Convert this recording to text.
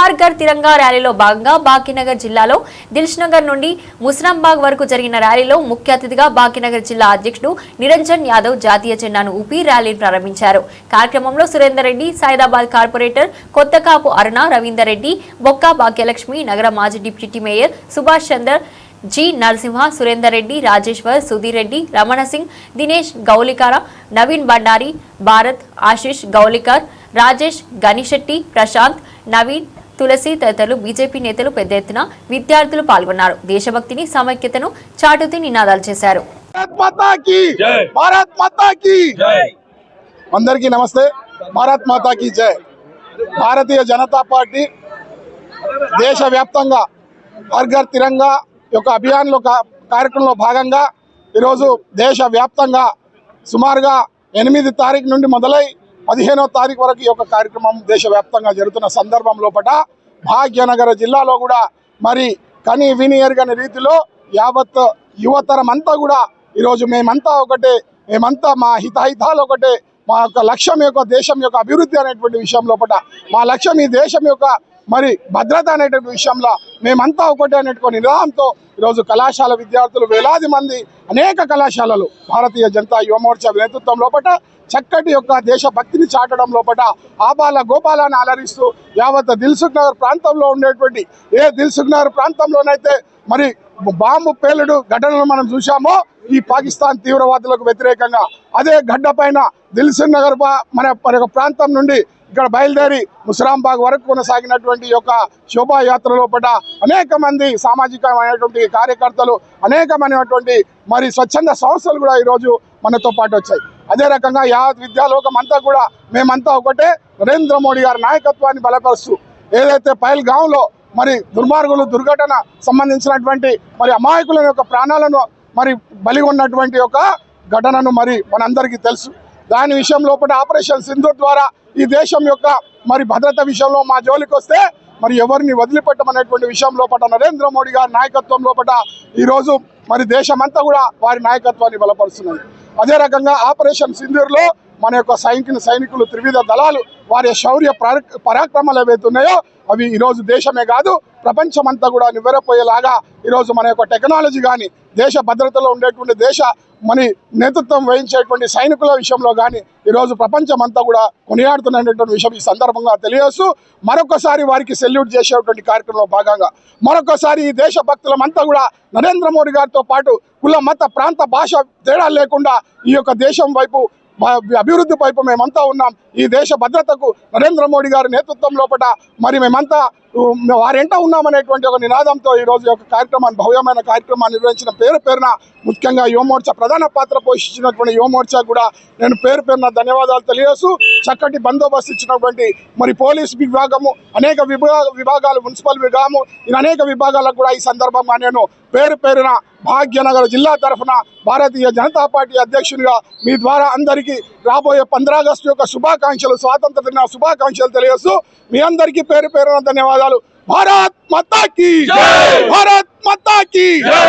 Her Ghar తిరంగా ర్యాలీలో భాగంగా బాకీనగర్ జిల్లాలో దిల్షనగర్ నుండి ముస్రాంబాగ్ వరకు జరిగిన ర్యాలీలో ముఖ్య అతిథిగా బాకీనగర్ జిల్లా అధ్యక్షుడు నిరంజన్ యాదవ్ జాతీయ జెండాను ఊపి ర్యాలీని ప్రారంభించారు. కార్యక్రమంలో సురేందర్ రెడ్డి సైదాబాద్ కార్పొరేటర్ కొత్తకాపు అరుణ రవీందర్ రెడ్డి బొక్క భాగ్యలక్ష్మి నగర మాజీ deputy mayor Subhash Chander G Narasimha Surender Reddy Rajeshwar Sudheer Reddy Ramana Singh Dinesh Goulikar Naveen Bhandari Bharat Ashish Goulikar Rajesh Ganishetti Prashanth Naveen Tulasi తదితరులు బీజేపీ నేతలు పెద్ద ఎత్తున విద్యార్థులు పాల్గొన్నారు. దేశభక్తిని సమైక్యతను చాటుతూ నినాదాలు చేశారు. భారత్ మాతా కీ జై. భారత్ మాతా కీ జై! అందరికీ నమస్తే. భారత్ మాతా కీ జై. భారతీయ జనతా పార్టీ దేశవ్యాప్తంగా హర్ ఘర్ తిరంగా యొక్క అభియాన్లో కా- కార్యక్రమంలో భాగంగా ఈరోజు దేశవ్యాప్తంగా సుమారుగా ఎనిమిది తారీఖు నుండి మొదలై పదిహేనో తారీఖు వరకు ఈ యొక్క కార్యక్రమం దేశవ్యాప్తంగా జరుగుతున్న సందర్భం లోపల భాగ్యనగర జిల్లాలో కూడా మరి కని విని ఎరగని రీతిలో యావత్ యువతరం అంతా కూడా ఈరోజు మేమంతా ఒకటే మేమంతా మా హితహితాలు ఒకటే మా యొక్క లక్ష్యం యొక్క దేశం యొక్క అభివృద్ధి అనేటువంటి విషయం లోపల మా లక్ష్యం ఈ దేశం యొక్క మరి భద్రత అనేటువంటి విషయంలో మేమంతా ఒకటే అనేటువంటి నినాదంతో ఈరోజు కళాశాల విద్యార్థులు వేలాది మంది అనేక కళాశాలలు భారతీయ జనతా యువమోర్చా నేతృత్వం లోపల చక్కటి యొక్క దేశభక్తిని చాటడం లోపల ఆబాల గోపాలాన్ని అలరిస్తూ యావత్ దిల్సుఖ్ నగర్ ప్రాంతంలో ఉండేటువంటి ఏ దిల్సుఖ్ నగర్ ప్రాంతంలోనైతే మరి బాంబు పేలుడు ఘటనలు మనం చూసామో ఈ పాకిస్తాన్ తీవ్రవాదులకు వ్యతిరేకంగా. అదే గడ్డ పైన దిల్సుఖ్ నగర్ మన మన యొక్క ప్రాంతం నుండి ఇక్కడ బయలుదేరి ముసరాంబాగ్ వరకు కొనసాగినటువంటి యొక్క శోభాయాత్ర లోపల అనేక మంది సామాజికమైనటువంటి కార్యకర్తలు అనేకమైనటువంటి మరి స్వచ్ఛంద సంస్థలు కూడా ఈరోజు మనతో పాటు వచ్చాయి. అదే రకంగా యావత్ విద్యాలోకం అంతా కూడా మేమంతా ఒకటే నరేంద్ర మోడీ గారి నాయకత్వాన్ని బలపరుస్తూ ఏదైతే పైల్గాంలో మరి దుర్మార్గులు దుర్ఘటన సంబంధించినటువంటి మరి అమాయకుల యొక్క ప్రాణాలను మరి బలి ఉన్నటువంటి ఒక ఘటనను మరి మనందరికీ తెలుసు. దాని విషయం లోపల ఆపరేషన్ సింధు ద్వారా ఈ దేశం యొక్క మరి భద్రత విషయంలో మా జోలికి వస్తే మరి ఎవరిని వదిలిపెట్టమనేటువంటి విషయం లోపల నరేంద్ర మోడీ గారి నాయకత్వం లోపల ఈరోజు మరి దేశమంతా కూడా వారి నాయకత్వాన్ని బలపరుస్తున్నది. అదే రకంగా ఆపరేషన్ సింధూర్లో మన యొక్క సైనిక సైనికులు త్రివిధ దళాలు వారి శౌర్య పరా- పరాక్రమాలు ఏవైతే ఉన్నాయో అవి ఈరోజు దేశమే కాదు ప్రపంచమంతా కూడా నివ్వెరపోయేలాగా ఈరోజు మన యొక్క టెక్నాలజీ కానీ దేశ భద్రతలో ఉండేటువంటి దేశ మరి నేతృత్వం వహించేటువంటి సైనికుల విషయంలో కానీ ఈరోజు ప్రపంచమంతా కూడా కొనియాడుతున్నటువంటి విషయం ఈ సందర్భంగా తెలియజేస్తూ మరొకసారి వారికి సెల్యూట్ చేసేటువంటి కార్యక్రమంలో భాగంగా మరొకసారి ఈ దేశ భక్తులమంతా కూడా నరేంద్ర మోడీ గారితో పాటు కుల మత ప్రాంత భాష తేడా లేకుండా ఈ యొక్క దేశం వైపు మా అభివృద్ధి వైపు మేమంతా ఉన్నాం. ఈ దేశ భద్రతకు నరేంద్ర మోడీ గారి నేతృత్వం లోపల మరి మేమంతా వారెంట ఉన్నామనేటువంటి ఒక నినాదంతో ఈరోజు యొక్క కార్యక్రమాన్ని భవ్యమైన కార్యక్రమాన్ని నిర్వహించిన పేరు పేరున ముఖ్యంగా యువమోర్చా ప్రధాన పాత్ర పోషించినటువంటి యువమోర్చా కూడా నేను పేరు పేరున ధన్యవాదాలు తెలియజేస్తూ చక్కటి బందోబస్తు ఇచ్చినటువంటి మరి పోలీస్ విభాగము అనేక విభాగ విభాగాలు మున్సిపల్ విభాగము ఇది అనేక విభాగాలకు కూడా ఈ సందర్భంగా నేను పేరు పేరున భాగ్యనగర్ జిల్లా తరఫున భారతీయ జనతా పార్టీ అధ్యక్షునిగా మీ ద్వారా అందరికీ రాబోయే పంద్రాగస్టు యొక్క శుభాకాంక్షలు స్వాతంత్ర దిన శుభాకాంక్షలు తెలియజేస్తూ మీ అందరికీ పేరు పేరున ధన్యవాదాలు. భారత్ మాతా కీ జై! భారత్ మాతా కీ జై!